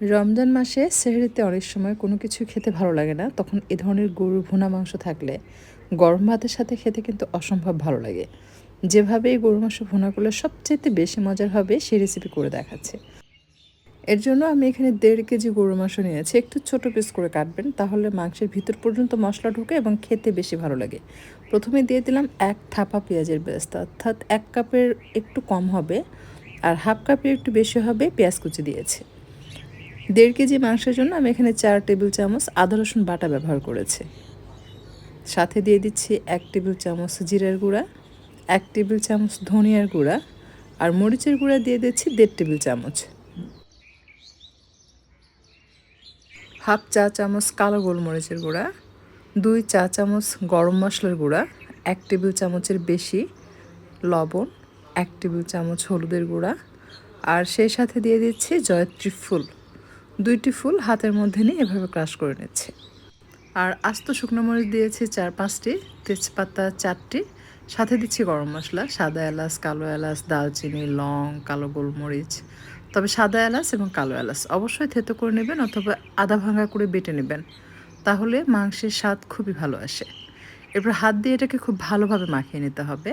রমজান মাসে সেহরিতে অনেক সময় কোনো কিছু খেতে ভালো লাগে না। তখন এ ধরনের গরুর ভুনা মাংস থাকলে গরম ভাতের সাথে খেতে কিন্তু অসম্ভব ভালো লাগে। যেভাবে এই গরু মাংস ভুনা করলে সবচেয়ে বেশি মজার হবে সেই রেসিপি করে দেখাচ্ছে। এর জন্য আমি এখানে দেড় কেজি গরুর মাংস নিয়েছি। একটু ছোট পিস করে কাটবেন, তাহলে মাংসের ভিতর পর্যন্ত মশলা ঢুকে এবং খেতে বেশি ভালো লাগে। প্রথমে দিয়ে দিলাম এক থাপা পেঁয়াজের বেস্তা অর্থাৎ এক কাপের একটু কম হবে, আর হাফ কাপের একটু বেশি হবে পেঁয়াজ কুচি দিয়েছি। দেড় কেজি মাংসের জন্য আমি এখানে চার টেবিল চামচ আদা, রসুন, বাটা ব্যবহার করেছি। সাথে দিয়ে দিচ্ছি এক টেবিল চামচ জিরার গুঁড়া, এক টেবিল চামচ ধনিয়ার গুঁড়া আর মরিচের গুঁড়া দিয়ে দিচ্ছি দেড় টেবিল চামচ। হাফ চা চামচ কালো গোলমরিচের গুঁড়া, দুই চা চামচ গরম মশলার গুঁড়া, এক টেবিল চামচের বেশি লবণ, এক টেবিল চামচ হলুদের গুঁড়া আর সেই সাথে দিয়ে দিচ্ছি জয়ত্রী ফুল। দুইটি ফুল হাতের মধ্যে নিয়ে এভাবে ক্রাশ করে নিচ্ছে। আর আস্ত শুকনো মরিচ দিয়েছি চার পাঁচটি, তেজপাতা চারটি, সাথে দিচ্ছি গরম মশলা, সাদা এলাচ, কালো এলাচ দালচিনি লং, কালো গোলমরিচ। তবে সাদা এলাচ এবং কালো এলাচ অবশ্যই থেতো করে নেবেন অথবা আদা ভাঙা করে বেটে নেবেন। তাহলে মাংসের স্বাদ খুবই ভালো আসে। এরপর হাত দিয়ে এটাকে খুব ভালোভাবে মাখিয়ে নিতে হবে।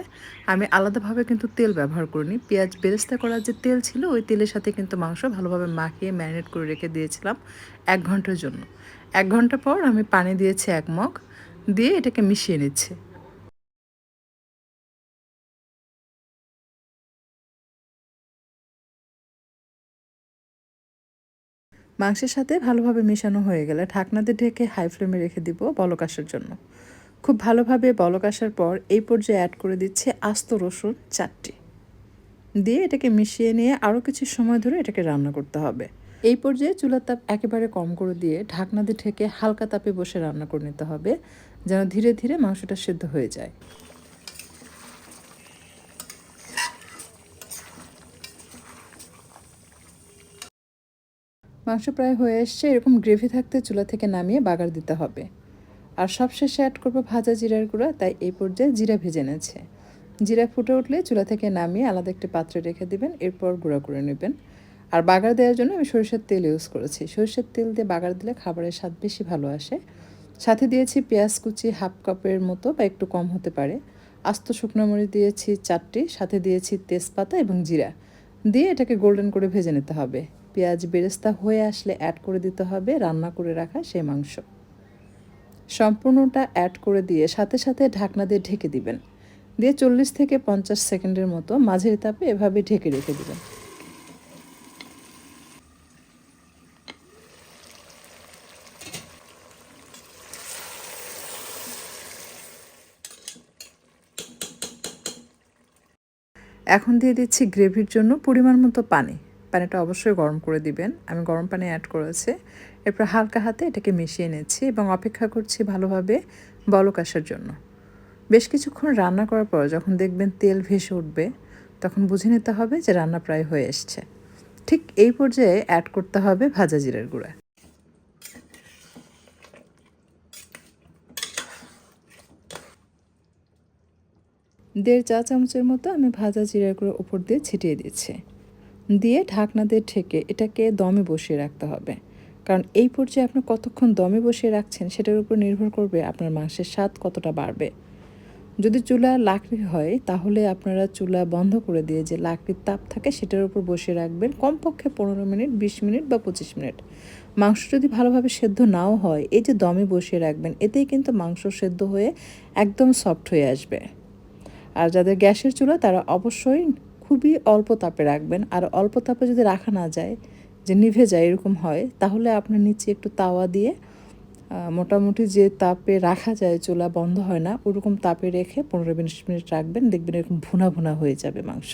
আমি আলাদাভাবে কিন্তু তেল ব্যবহার করিনি। পেঁয়াজ বেরেস্তা করার যে তেল ছিল, ওই তেলের সাথে কিন্তু মাংস ভালোভাবে মাখিয়ে ম্যারিনেট করে রেখে দিয়েছিলাম এক ঘণ্টার জন্য। এক ঘণ্টা পর আমি পানি দিয়েছি এক মগ, দিয়ে এটাকে মিশিয়ে নিচ্ছি। মাংসের সাথে ভালোভাবে মেশানো হয়ে গেলে ঢাকনাতে ঢেকে হাই ফ্লেমে রেখে দিব বলক আসার জন্য। খুব ভালোভাবে বলক আসার পর এই পর্যায়ে অ্যাড করে দিচ্ছে আস্ত রসুন চারটি। দিয়ে এটাকে মিশিয়ে নিয়ে আরও কিছু সময় ধরে এটাকে রান্না করতে হবে। এই পর্যায়ে চুলার তাপ একেবারে কম করে দিয়ে ঢাকনা দিয়ে ঢেকে হালকা তাপে বসে রান্না করে নিতে হবে, যেন ধীরে ধীরে মাংসটা সিদ্ধ হয়ে যায়। মাংস প্রায় হয়ে এসছে, এরকম গ্রেভি থাকতে চুলা থেকে নামিয়ে বাগার দিতে হবে। আর সবশেষে অ্যাড করব ভাজা জিরার গুঁড়া, তাই এই পর্যায়ে জিরা ভেজে নেছে জিরা ফুটে উঠলে চুলা থেকে নামিয়ে আলাদা একটি পাত্রে রেখে দেবেন, এরপর গুঁড়া করে নেবেন। আর বাগার দেওয়ার জন্য আমি সরিষার তেল ইউজ করেছি। সরিষার তেল দিয়ে বাগার দিলে খাবারের স্বাদ বেশি ভালো আসে। সাথে দিয়েছি পেঁয়াজ কুচি হাফ কাপের মতো বা একটু কম হতে পারে। আস্ত শুকনো মরিচ দিয়েছি চারটি, সাথে দিয়েছি তেজপাতা এবং জিরা। দিয়ে এটাকে গোল্ডেন করে ভেজে নিতে হবে। পেঁয়াজ বেরেস্তা হয়ে আসলে অ্যাড করে দিতে হবে, রান্না করে রাখা সেই মাংস। সম্পূর্ণটা অ্যাড করে দিয়ে সাথে সাথে ঢাকনা দিয়ে ঢেকে দিবেন। দিয়ে চল্লিশ থেকে পঞ্চাশ সেকেন্ডের মতো মাঝের তাপে এভাবে ঢেকে রেখে দিবেন। এখন দিয়ে দিচ্ছি গ্রেভির জন্য পরিমাণ মতো পানি। পানিটা অবশ্যই গরম করে দিবেন। আমি গরম পানি অ্যাড করেছি। এরপর হালকা হাতে এটাকে মিশিয়ে নিচ্ছি এবং অপেক্ষা করছি ভালোভাবে বলক আসার জন্য। বেশ কিছুক্ষণ রান্না করার পর যখন দেখবেন তেল ভেসে উঠবে, তখন বুঝে নিতে হবে যে রান্না প্রায় হয়ে এসছে। ঠিক এই পর্যায়ে অ্যাড করতে হবে ভাজা জিরার গুঁড়া। দেড় চা চামচের মতো আমি ভাজা জিরার গুঁড়ো উপর দিয়ে ছিটিয়ে দিচ্ছি। দিয়ে ঢাকনা দিয়ে ঠেকে এটাকে দমে বসিয়ে রাখতে হবে। কারণ এই পর্যায়ে আপনি কতক্ষণ দমে বসিয়ে রাখছেন সেটার উপর নির্ভর করবে আপনার মাংসের স্বাদ কতটা বাড়বে। যদি চুলা লাকড়ি হয়, তাহলে আপনারা চুলা বন্ধ করে দিয়ে যে লাকড়ির তাপ থাকে সেটার উপর বসিয়ে রাখবেন কমপক্ষে পনেরো মিনিট, বিশ মিনিট বা পঁচিশ মিনিট। মাংস যদি ভালোভাবে সেদ্ধ নাও হয়, এই যে দমে বসিয়ে রাখবেন, এতেই কিন্তু মাংস সেদ্ধ হয়ে একদম সফট হয়ে আসবে। আর যাদের গ্যাসের চুলা, তারা অবশ্যই খুবই অল্প তাপে রাখবেন। আর অল্প তাপে যদি রাখা না যায়, যে নিভে যায় এরকম হয়, তাহলে আপনার নিচে একটু তাওয়া দিয়ে মোটামুটি যে তাপে রাখা যায় চুলা বন্ধ হয় না, ওরকম তাপে রেখে পনেরো বিশ মিনিট রাখবেন। দেখবেন এরকম ভুনা ভুনা হয়ে যাবে মাংস।